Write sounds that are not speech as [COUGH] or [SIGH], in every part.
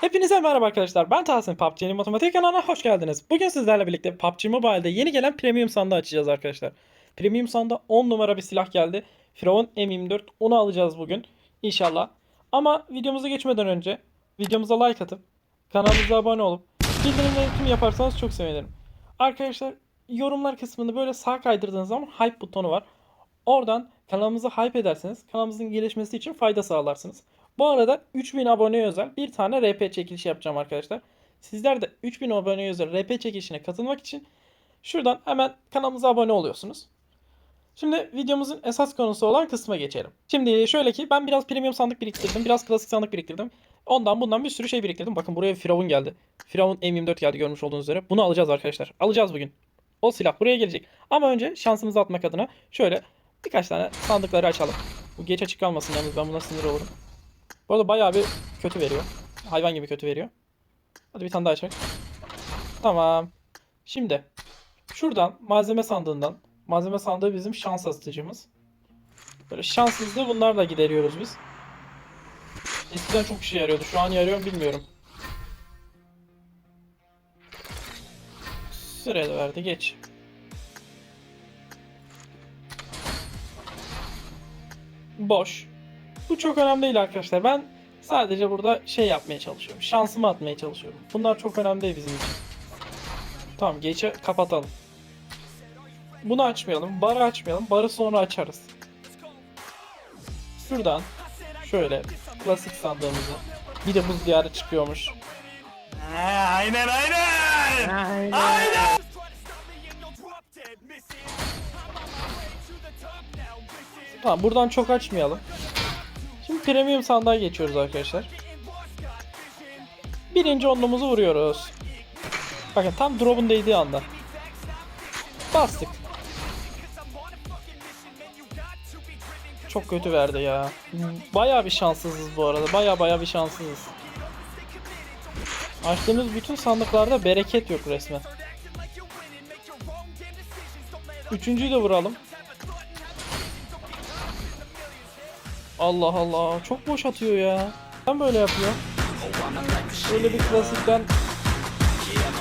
Hepinize merhaba arkadaşlar. Ben Tahsin PUBG'nin matematik kanalına hoş geldiniz. Bugün sizlerle birlikte PUBG Mobile'de yeni gelen premium sandığı açacağız arkadaşlar. Premium sandığa 10 numara bir silah geldi. Firavun M24 onu alacağız bugün. İnşallah. Ama videomuza geçmeden önce videomuza like atıp kanalımıza abone olup bildirimleri tüm yaparsanız çok sevinirim. Arkadaşlar yorumlar kısmında böyle sağ kaydırdığınız zaman hype butonu var. Oradan kanalımızı hype ederseniz kanalımızın gelişmesi için fayda sağlarsınız. Bu arada 3000 aboneye özel bir tane RP çekilişi yapacağım arkadaşlar. Sizler de 3000 aboneye özel RP çekilişine katılmak için şuradan hemen kanalımıza abone oluyorsunuz. Şimdi videomuzun esas konusu olan kısma geçelim. Şimdi şöyle ki ben biraz premium sandık biriktirdim. Biraz klasik sandık biriktirdim. Ondan bundan bir sürü şey biriktirdim. Bakın buraya Firavun geldi. Firavun M24 geldi görmüş olduğunuz üzere. Bunu alacağız arkadaşlar. Alacağız bugün. O silah buraya gelecek. Ama önce şansımızı atmak adına şöyle birkaç tane sandıkları açalım. Bu geç açık kalmasın yalnız ben buna sinir olurum. Bu arada bayağı bir kötü veriyor. Hayvan gibi kötü veriyor. Hadi bir tane daha açalım. Tamam. Şimdi şuradan malzeme sandığından malzeme sandığı bizim şans asıtıcımız. Böyle şanssızlığı bunlarla gideriyoruz biz. Eskiden çok işe yarıyordu. Şu an yarıyor bilmiyorum. Sürede verdi geç. Boş. Bu çok önemli değil arkadaşlar. Ben sadece burada şey yapmaya çalışıyorum. Şansımı atmaya çalışıyorum. Bunlar çok önemli değil bizim için. Tamam geçe kapatalım. Bunu açmayalım. Barı açmayalım. Barı sonra açarız. Şuradan şöyle klasik sandığımızı. Bir de buz diyarı çıkıyormuş. aynen aynen. Aynen. Tamam buradan çok açmayalım. Premium sandığa geçiyoruz arkadaşlar. Birinci onluğumuzu vuruyoruz. Bakın tam drop'un değdiği anda. Bastık. Çok kötü verdi ya. Bayağı bir şanssızız bu arada. Bayağı bayağı bir şanssızız. Açtığımız bütün sandıklarda bereket yok resmen. Üçüncüyü de vuralım. Allah Allah. Çok boş atıyor ya. Ben böyle yapıyor. Böyle bir klasikten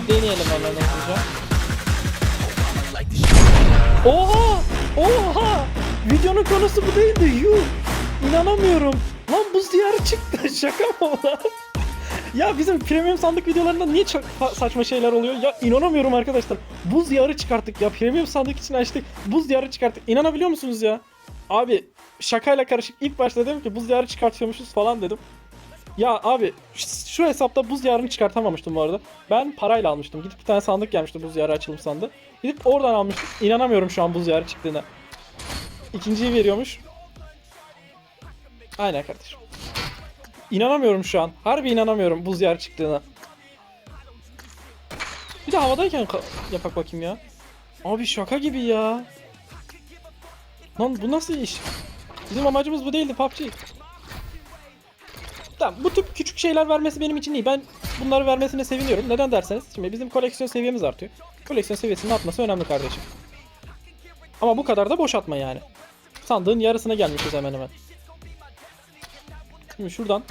deneyelim hemen hızlıca. Oha! Oha! Videonun konusu bu değildi. Yuh! İnanamıyorum. Lan buz diyarı çıktı. [LAUGHS] Şaka mı o? Ya bizim premium sandık videolarında niye çok saçma şeyler oluyor? Ya inanamıyorum arkadaşlar. Buz diyarı çıkarttık ya. Premium sandık için açtık. Buz diyarı çıkarttık. İnanabiliyor musunuz ya? Abi şakayla karışık ilk başta dedim ki buz diyarı çıkartıyormuşuz falan dedim. Ya abi şu- hesapta buz diyarını çıkartamamıştım bu arada. Ben parayla almıştım. Gidip bir tane sandık gelmişti buz diyarı açılım sandığı. Gidip oradan almıştım. İnanamıyorum şu an buz diyarı çıktığına. İkinciyi veriyormuş. Aynen kardeşim. İnanamıyorum şu an. Harbi inanamıyorum buz diyarı çıktığına. Bir de havadayken yapak bakayım ya. Abi şaka gibi ya. Lan bu nasıl iş? Bizim amacımız bu değildi PUBG. Tamam bu tip küçük şeyler vermesi benim için iyi. Ben bunları vermesine seviniyorum. Neden derseniz şimdi bizim koleksiyon seviyemiz artıyor. Koleksiyon seviyesinin atması önemli kardeşim. Ama bu kadar da boş atma yani. Sandığın yarısına gelmişiz hemen hemen. Şimdi şuradan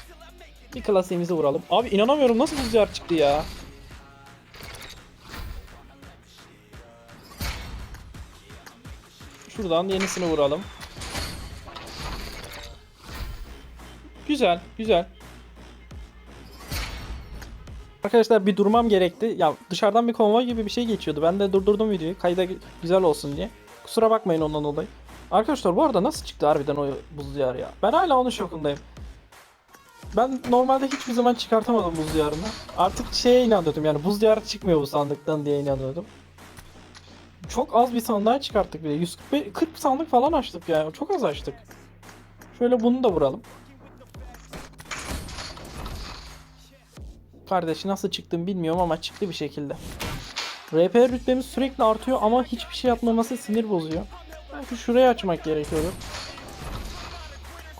bir klasiğimizi vuralım. Abi inanamıyorum nasıl rüzgar çıktı ya. Şuradan yenisini vuralım. Güzel, güzel. Arkadaşlar bir durmam gerekti. Ya dışarıdan bir konvoy gibi bir şey geçiyordu. Ben de durdurdum videoyu. Kayda güzel olsun diye. Kusura bakmayın ondan dolayı. Arkadaşlar bu arada nasıl çıktı harbiden o buz diyarı ya? Ben hala onun şokundayım. Ben normalde hiçbir zaman çıkartamadım buz diyarını. Artık şeye inanıyordum yani buz diyarı çıkmıyor bu sandıktan diye inanıyordum. Çok az bir sandığa çıkarttık bile. 145 40 sandık falan açtık yani. Çok az açtık. Şöyle bunu da vuralım. Kardeş nasıl çıktım bilmiyorum ama çıktı bir şekilde. RP rütbemiz sürekli artıyor ama hiçbir şey yapmaması sinir bozuyor. Belki şurayı açmak gerekiyordu.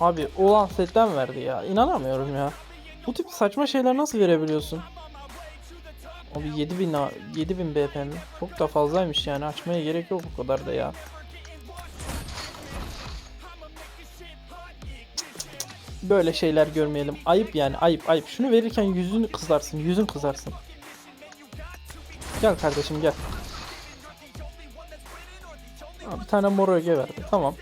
Abi olan setten verdi ya. İnanamıyorum ya. Bu tip saçma şeyler nasıl verebiliyorsun? Abi 7000 a- 7000 BP mi? Çok da fazlaymış yani açmaya gerek yok bu kadar da ya. böyle şeyler görmeyelim. Ayıp yani ayıp ayıp. Şunu verirken yüzün kızarsın yüzün kızarsın. Gel kardeşim gel. Bir tane mor öge verdi. Tamam.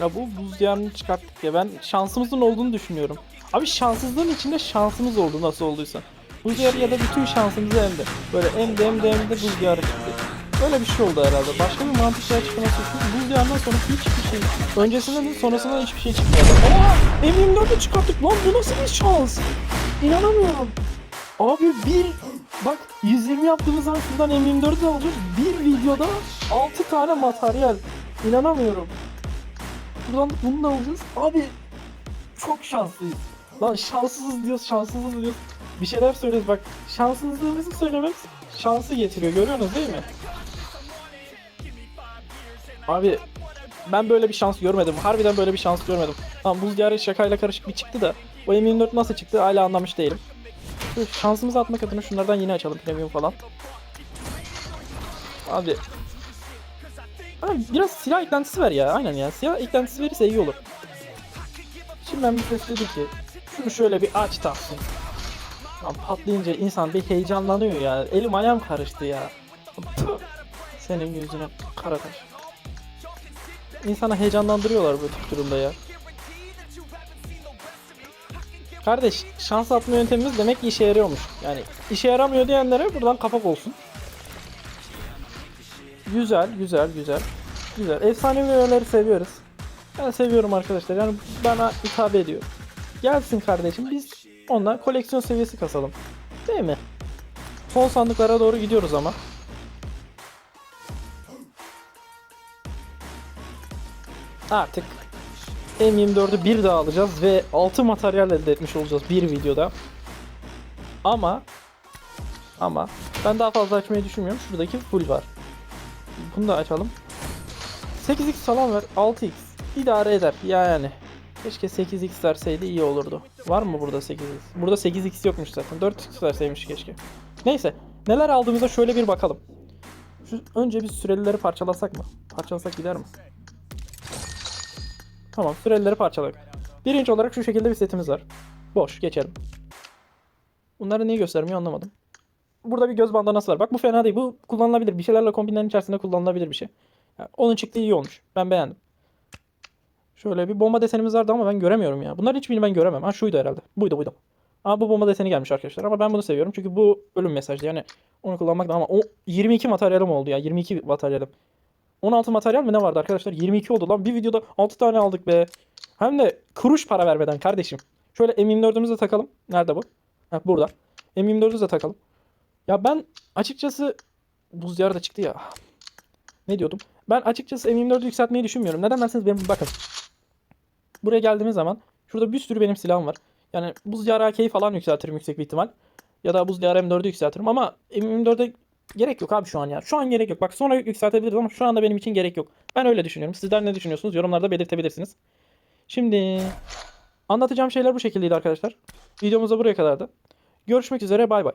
Ya bu buz diyarını çıkarttık ya. Ben şansımızın olduğunu düşünüyorum. Abi şanssızlığın içinde şansımız oldu nasıl olduysa. Buz diyarı ya da bütün şansımızı emdi. Böyle emdi emdi emdi buz diyarı çıktı. Böyle bir şey oldu herhalde. Başka bir mantıklı açıklaması yok. Buz diyarından sonra hiçbir şey. Öncesinden de sonrasından hiçbir şey çıkmadı. Aa! M24'ü çıkarttık lan bu nasıl bir şans? İnanamıyorum. Abi bir bak 120 yaptığımız şuradan M24'ü alacağız. Bir videoda 6 tane materyal. İnanamıyorum. Buradan bunu da alacağız. Abi çok şanslıyız. Lan şanssızız diyoruz, şanssızız diyoruz. Bir şeyler söylüyoruz bak. Şanssızlığımızı söylemek şansı getiriyor. Görüyorsunuz değil mi? Abi ben böyle bir şans görmedim. Harbiden böyle bir şans görmedim. Tamam buz diyarı şakayla karışık bir çıktı da o M24 nasıl çıktı hala anlamış değilim. Şansımızı atmak adına şunlardan yine açalım premium falan. Abi Biraz silah eklentisi ver ya. Aynen ya. Silah eklentisi verirse iyi olur. Şimdi ben bir dedi ki şunu şöyle bir aç taksın. Lan patlayınca insan bir heyecanlanıyor ya. Elim ayağım karıştı ya. Senin yüzüne kara taş. İnsana heyecanlandırıyorlar bu durumda ya. Kardeş şans atma yöntemimiz demek ki işe yarıyormuş. Yani işe yaramıyor diyenlere buradan kapak olsun. Güzel, güzel, güzel. Güzel. Efsanevi öğeleri seviyoruz. Ben seviyorum arkadaşlar. Yani bana hitap ediyor. Gelsin kardeşim biz ondan koleksiyon seviyesi kasalım. Değil mi? Son sandıklara doğru gidiyoruz ama. Artık M24'ü bir daha alacağız ve 6 materyal elde etmiş olacağız bir videoda. Ama ama ben daha fazla açmayı düşünmüyorum. Şuradaki full var. Bunu da açalım. 8x falan ver. 6x. İdare eder. Yani. Keşke 8x verseydi iyi olurdu. Var mı burada 8x? Burada 8x yokmuş zaten. 4x verseymiş keşke. Neyse. Neler aldığımıza şöyle bir bakalım. Şu, önce biz sürelileri parçalasak mı? Parçalasak gider mi? Tamam sürelileri parçaladık. Birinci olarak şu şekilde bir setimiz var. Boş geçelim. Bunları niye göstermiyor anlamadım. Burada bir göz bandanası var. Bak bu fena değil. Bu kullanılabilir. Bir şeylerle kombinlerin içerisinde kullanılabilir bir şey. Yani onun çıktığı iyi olmuş. Ben beğendim. Şöyle bir bomba desenimiz vardı ama ben göremiyorum ya. Bunların hiçbirini ben göremem. Ha şuydu herhalde. Buydu buydu. Ama bu bomba deseni gelmiş arkadaşlar. Ama ben bunu seviyorum. Çünkü bu ölüm mesajı. Yani onu kullanmak da ama o 22 materyalim oldu ya. 22 materyalim. 16 materyal mi ne vardı arkadaşlar? 22 oldu lan. Bir videoda 6 tane aldık be. Hem de kuruş para vermeden kardeşim. Şöyle M24'ümüzü de takalım. Nerede bu? Ha burada. M24'ümüzü de takalım. Ya ben açıkçası buz diyarı çıktı ya. Ne diyordum? Ben açıkçası M24'ü yükseltmeyi düşünmüyorum. Neden derseniz benim bakın. Buraya geldiğimiz zaman şurada bir sürü benim silahım var. Yani buz diyarı AK'yi falan yükseltirim yüksek bir ihtimal. Ya da buz diyarı M4'ü yükseltirim ama M24'e gerek yok abi şu an ya. Şu an gerek yok. Bak sonra yükseltebiliriz ama şu anda benim için gerek yok. Ben öyle düşünüyorum. Sizler ne düşünüyorsunuz? Yorumlarda belirtebilirsiniz. Şimdi anlatacağım şeyler bu şekildeydi arkadaşlar. Videomuz da buraya kadardı. Görüşmek üzere bay bay.